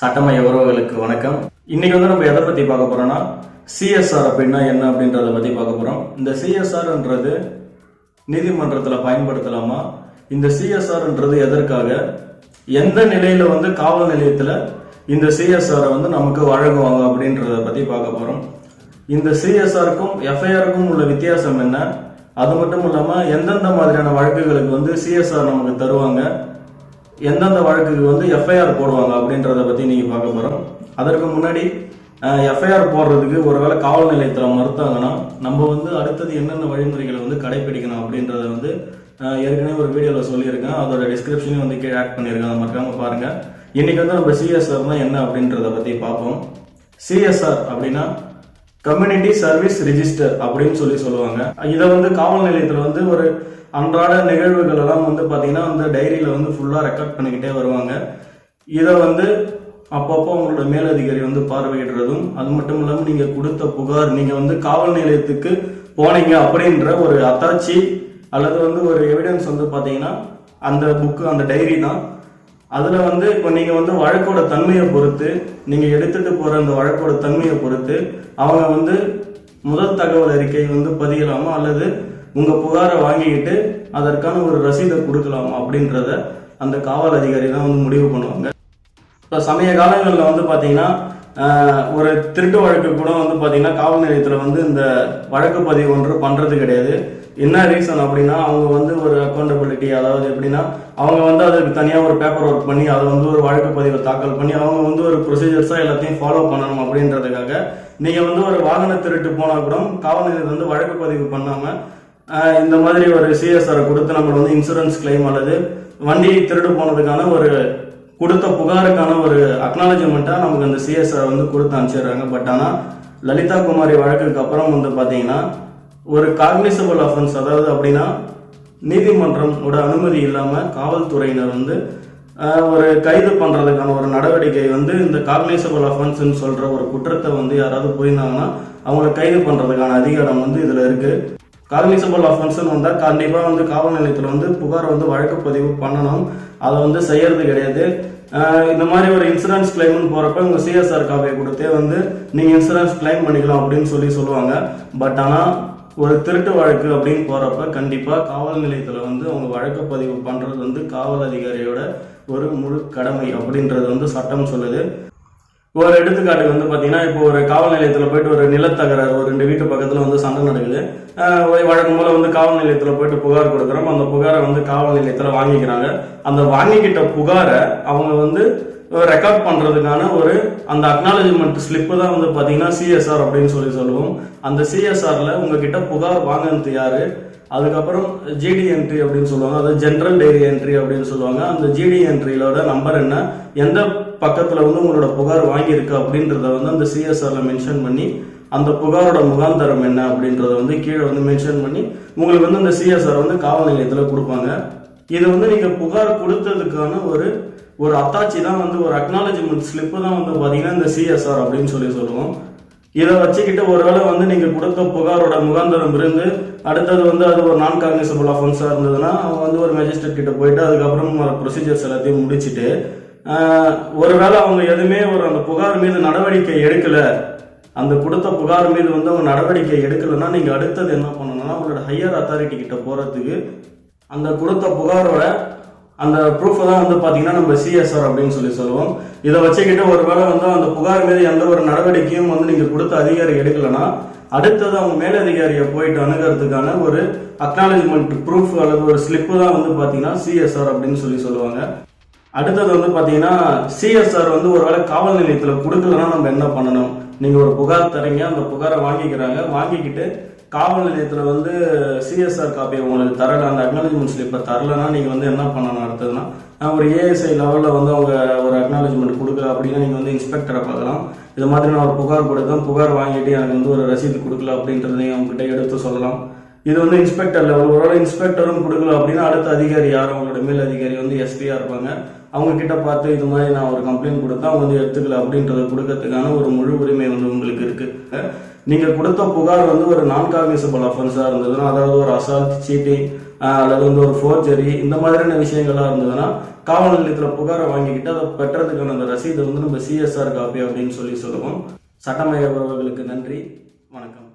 சட்டமய உறவுகளுக்கு வணக்கம். இன்னைக்கு வந்து நம்ம எதை பத்தி பார்க்க போறோம்னா சிஎஸ்ஆர் அப்படின்னா என்ன அப்படின்றத பத்தி பார்க்க போறோம். இந்த சிஎஸ்ஆர்ன்றது நீதிமன்றத்தில் பயன்படுத்தலாமா? இந்த சிஎஸ்ஆர்ன்றது எதற்காக? எந்த நிலையில வந்து காவல் நிலையத்தில் இந்த சிஎஸ்ஆரை வந்து நமக்கு வழங்குவாங்க அப்படின்றத பத்தி பார்க்க போறோம். இந்த சிஎஸ்ஆருக்கும் எஃப்ஐஆருக்கும் உள்ள வித்தியாசம் என்ன? அது மட்டும் இல்லாமல் எந்தெந்த மாதிரியான வழக்குகளுக்கு வந்து சிஎஸ்ஆர் நமக்கு தருவாங்க? எந்தெந்த வழக்குக்கு வந்து எஃப்ஐஆர் போடுவாங்க அப்படின்றத பற்றி நீங்கள் பார்க்க போகிறோம் அதற்கு முன்னாடி எஃப்ஐஆர் போடுறதுக்கு ஒருவேளை காவல் நிலையத்தில் மறுத்தாங்கன்னா நம்ம வந்து அடுத்தது என்னென்ன வழிமுறைகளை வந்து கடைபிடிக்கணும் அப்படின்றத வந்து ஏற்கனவே ஒரு வீடியோவில் சொல்லியிருக்கேன். அதோட டிஸ்கிரிப்ஷனையும் வந்து கீழே ஆட் பண்ணியிருக்கேன். அதை மறக்காமல் பாருங்கள் இன்றைக்கி வந்து நம்ம சிஎஸ்ஆர்னால் என்ன அப்படின்றத பற்றி பார்ப்போம். சிஎஸ்ஆர் அப்படின்னா கம்யூனிட்டி சர்வீஸ் ரிஜிஸ்டர் அப்படின்னு சொல்லி சொல்லுவாங்க. இதை வந்து காவல் நிலையத்தில் வந்து ஒரு அன்றாட நிகழ்வுகள் எல்லாம் வந்து பார்த்தீங்கன்னா அந்த டைரியில வந்து ஃபுல்லாக ரெக்கார்ட் பண்ணிக்கிட்டே வருவாங்க. இதை வந்து அப்பப்போ உங்களோட மேலதிகாரி வந்து பார்வையிடுறதும் அது மட்டும் இல்லாமல் நீங்கள் கொடுத்த புகார் நீங்கள் வந்து காவல் நிலையத்துக்கு போனீங்க அப்படின்ற ஒரு அத்தாச்சி அல்லது வந்து ஒரு எவிடன்ஸ் வந்து பார்த்தீங்கன்னா அந்த புக்கு அந்த டைரி தான். அதுல வந்து இப்போ நீங்க வந்து வழக்கோட தன்மையை பொறுத்து நீங்க எடுத்துட்டு போற அந்த வழக்கோட தன்மையை பொறுத்து அவங்க வந்து முதல் தகவல் அறிக்கை வந்து பதியலாமா அல்லது உங்க புகாரை வாங்கிக்கிட்டு அதற்கான ஒரு ரசீதை கொடுக்கலாமா அப்படின்றத அந்த காவல் அதிகாரி தான் வந்து முடிவு பண்ணுவாங்க. இப்போ சமய காலங்களில் வந்து பார்த்தீங்கன்னா ஒரு திருட்டு வழக்கு கூட வந்து பார்த்தீங்கன்னா காவல் நிலையத்தில் வந்து இந்த வழக்கு பதிவு ஒன்று பண்ணுறது கிடையாது. என்ன ரீசன் அப்படின்னா அவங்க வந்து ஒரு அக்கௌண்டபிலிட்டி அதாவது எப்படின்னா அவங்க வந்து அதுக்கு தனியாக ஒரு பேப்பர் ஒர்க் பண்ணி அதை வந்து ஒரு வழக்கு பதிவை தாக்கல் பண்ணி அவங்க வந்து ஒரு ப்ரொசீஜர்ஸாக எல்லாத்தையும் ஃபாலோ பண்ணணும் அப்படின்றதுக்காக நீங்கள் வந்து ஒரு வாகன திருட்டு போனால் கூட காவல் நிலையத்தில் வந்து வழக்கு பதிவு பண்ணாமல் இந்த மாதிரி ஒரு சிஎஸ்ஆரை கொடுத்து நம்ம வந்து இன்சூரன்ஸ் கிளைம் அல்லது வண்டி திருடு போனதுக்கான ஒரு கொடுத்த புகாருக்கான ஒரு அக்னாலஜ்மெண்ட்டாக நமக்கு அந்த சிஎஸ்ஆர் வந்து கொடுத்து அனுப்பிச்சிடுறாங்க. பட் ஆனால் லலிதா குமாரி வழக்குக்கு அப்புறம் வந்து பார்த்தீங்கன்னா ஒரு காக்னிசபிள் அஃபென்ஸ் அதாவது அப்படின்னா நீதிமன்றம் ஓட அனுமதி இல்லாமல் காவல்துறையினர் வந்து ஒரு கைது பண்ணுறதுக்கான ஒரு நடவடிக்கை வந்து இந்த காக்னிசபிள் அஃபென்ஸ்னு சொல்கிற ஒரு குற்றத்தை வந்து யாராவது புரிந்தாங்கன்னா அவங்கள கைது பண்ணுறதுக்கான அதிகாரம் வந்து இதில் இருக்குது காக்னிசபிள் அஃபென்ஸ்னு வந்தால் கண்டிப்பாக வந்து காவல் நிலையத்தில் வந்து புகார் வந்து வழக்கு பதிவு பண்ணணும். அதை வந்து செய்யறது கிடையாது. இந்த மாதிரி ஒரு இன்சூரன்ஸ் கிளைம்னு போகிறப்ப உங்கள் சிஎஸ்ஆர் காப்பியை கொடுத்தே வந்து நீங்கள் இன்சூரன்ஸ் கிளைம் பண்ணிக்கலாம் அப்படின்னு சொல்லி சொல்லுவாங்க. பட் ஆனால் ஒரு திருட்டு வழக்கு அப்படின்னு போகிறப்ப கண்டிப்பாக காவல் நிலையத்தில் வந்து அவங்க வழக்கு பதிவு பண்ணுறது வந்து காவல் அதிகாரியோட ஒரு முழு கடமை அப்படின்றது வந்து சட்டம் சொல்லுது. ஒரு எடுத்துக்காட்டுக்கு வந்து பார்த்தீங்கன்னா இப்போ ஒரு காவல் நிலையத்தில் போயிட்டு ஒரு நிலத்தகராறு ஒரு ரெண்டு வீட்டு பக்கத்தில் வந்து சண்டை நடக்குது. ஆஹ் ஒரு வழக்கம் வந்து காவல் நிலையத்தில் போயிட்டு புகார் கொடுக்குறோம். அந்த புகாரை வந்து காவல் நிலையத்தில் வாங்கிக்கிறாங்க. அந்த வாங்கிக்கிட்ட புகாரை அவங்க வந்து ரெக்கார்ட் பண்ணுறதுக்கான ஒரு அந்த அக்னாலஜ்மெண்ட் ஸ்லிப்பு தான் வந்து பார்த்தீங்கன்னா சிஎஸ்ஆர் அப்படின்னு சொல்லி சொல்லுவோம். அந்த சிஎஸ்ஆரில் உங்ககிட்ட புகார் வாங்கினது யார்? அதுக்கப்புறம் ஜிடி என்ட்ரி அப்படின்னு சொல்லுவாங்க. அதாவது ஜென்ரல் டைரி என்ட்ரி அப்படின்னு சொல்லுவாங்க. அந்த ஜிடி என்ட்ரியிலோட நம்பர் என்ன? எந்த பக்கத்தில் வந்து உங்களோட புகார் வாங்கியிருக்கு அப்படின்றத வந்து அந்த சிஎஸ்ஆரில் மென்ஷன் பண்ணி அந்த புகாரோட முகாந்தரம் என்ன அப்படின்றத வந்து கீழே வந்து மென்ஷன் பண்ணி உங்களுக்கு வந்து அந்த சிஎஸ்ஆர் வந்து காவல் நிலையத்தில் கொடுப்பாங்க. இது வந்து நீங்கள் புகார் கொடுத்ததுக்கான ஒரு ஒரு அத்தாச்சி தான் வந்து ஒரு அக்னாலஜிமெண்ட் ஸ்லிப்பு தான் வந்து பார்த்தீங்கன்னா இந்த சிஎஸ்ஆர் அப்படின்னு சொல்லி சொல்லுவோம். இதை வச்சுக்கிட்டு ஒருவேளை வந்து நீங்கள் கொடுத்த புகாரோட முகாந்தரம் இருந்து அடுத்தது வந்து அது ஒரு நான் காக்னிசபிள் அஃபென்ஸாக இருந்ததுன்னா அவங்க வந்து ஒரு மேஜிஸ்ட்ரேட் கிட்ட போயிட்டு அதுக்கப்புறம் ப்ரொசீஜர்ஸ் எல்லாத்தையும் முடிச்சுட்டு ஒருவேளை அவங்க எதுவுமே ஒரு அந்த புகார் மீது நடவடிக்கை எடுக்கல. அந்த கொடுத்த புகார் மீது வந்து அவங்க நடவடிக்கை எடுக்கலைன்னா நீங்கள் அடுத்தது என்ன பண்ணணும்னா அவங்களோட ஹையர் அத்தாரிட்டி கிட்ட போகிறதுக்கு அந்த கொடுத்த புகாரோட அந்த ப்ரூஃபை தான் வந்து பார்த்தீங்கன்னா நம்ம சிஎஸ்ஆர் அப்படின்னு சொல்லி சொல்லுவோம். இதை வச்சுக்கிட்டு ஒருவேளை வந்து அந்த புகார் மீது எந்த ஒரு நடவடிக்கையும் வந்து நீங்கள் கொடுத்த அதிகாரி எடுக்கலைன்னா அடுத்தது அவங்க மேலதிகாரியை போயிட்டு அணுகிறதுக்கான ஒரு அக்னாலஜ்மெண்ட் ப்ரூஃப் அல்லது ஒரு ஸ்லிப்பு தான் வந்து பார்த்தீங்கன்னா சிஎஸ்ஆர் அப்படின்னு சொல்லி சொல்லுவாங்க. அடுத்தது வந்து பார்த்தீங்கன்னா சிஎஸ்ஆர் வந்து ஒருவேளை காவல் நிலையத்தில் கொடுக்கலன்னா நம்ம என்ன பண்ணணும்? நீங்கள் ஒரு புகார் தரீங்க அந்த புகாரை வாங்கிக்கிறாங்க. வாங்கிக்கிட்டு காவல் நிலையத்தில் வந்து சிஎஸ்ஆர் காப்பி உங்களுக்கு தரல அந்த அக்னாலஜ்மெண்ட் ஸ்லிப்பை தரலன்னா நீங்கள் வந்து என்ன பண்ணணும் அடுத்ததுன்னா ஒரு ஏஎஸ்ஐ லெவலில் வந்து அவங்க ஒரு அக்னாலஜ்மெண்ட் கொடுக்கல அப்படின்னா நீங்கள் வந்து இன்ஸ்பெக்டரை பார்க்கலாம். இது மாதிரி நான் ஒரு புகார் கொடுத்தேன் புகார் வாங்கிட்டு எனக்கு வந்து ஒரு ரசீது கொடுக்கல அப்படின்றதையும் அவங்க அவங்ககிட்ட எடுத்து சொல்லலாம். இது வந்து இன்ஸ்பெக்டர் லெவல் ஒருவேளை இன்ஸ்பெக்டரும் கொடுக்கல அப்படின்னா அடுத்த அதிகாரி யார்? அவங்களோட மேல் அதிகாரி வந்து எஸ்பியாக இருப்பாங்க. அவங்க கிட்ட பார்த்து இது மாதிரி நான் ஒரு கம்ப்ளைண்ட் கொடுத்தா அவங்க வந்து எடுத்துக்கல அப்படின்றத கொடுக்கறதுக்கான ஒரு முழு உரிமை வந்து உங்களுக்கு இருக்கு. நீங்க கொடுத்த புகார் வந்து ஒரு நான் காக்னிசபிள் அஃபென்ஸா இருந்ததுன்னா அதாவது ஒரு அசால்ட் சீட்டிங் அல்லது வந்து ஒரு ஃபோர்ஜரி இந்த மாதிரியான விஷயங்கள்லாம் இருந்ததுன்னா காவல் நிலையத்தில் புகாரை வாங்கிக்கிட்டு அதை பெற்றதுக்கான அந்த ரசீதை வந்து நம்ம சிஎஸ்ஆர் காப்பி அப்படின்னு சொல்லி சொல்லுவோம். சட்டமய உறவுகளுக்கு நன்றி. வணக்கம்.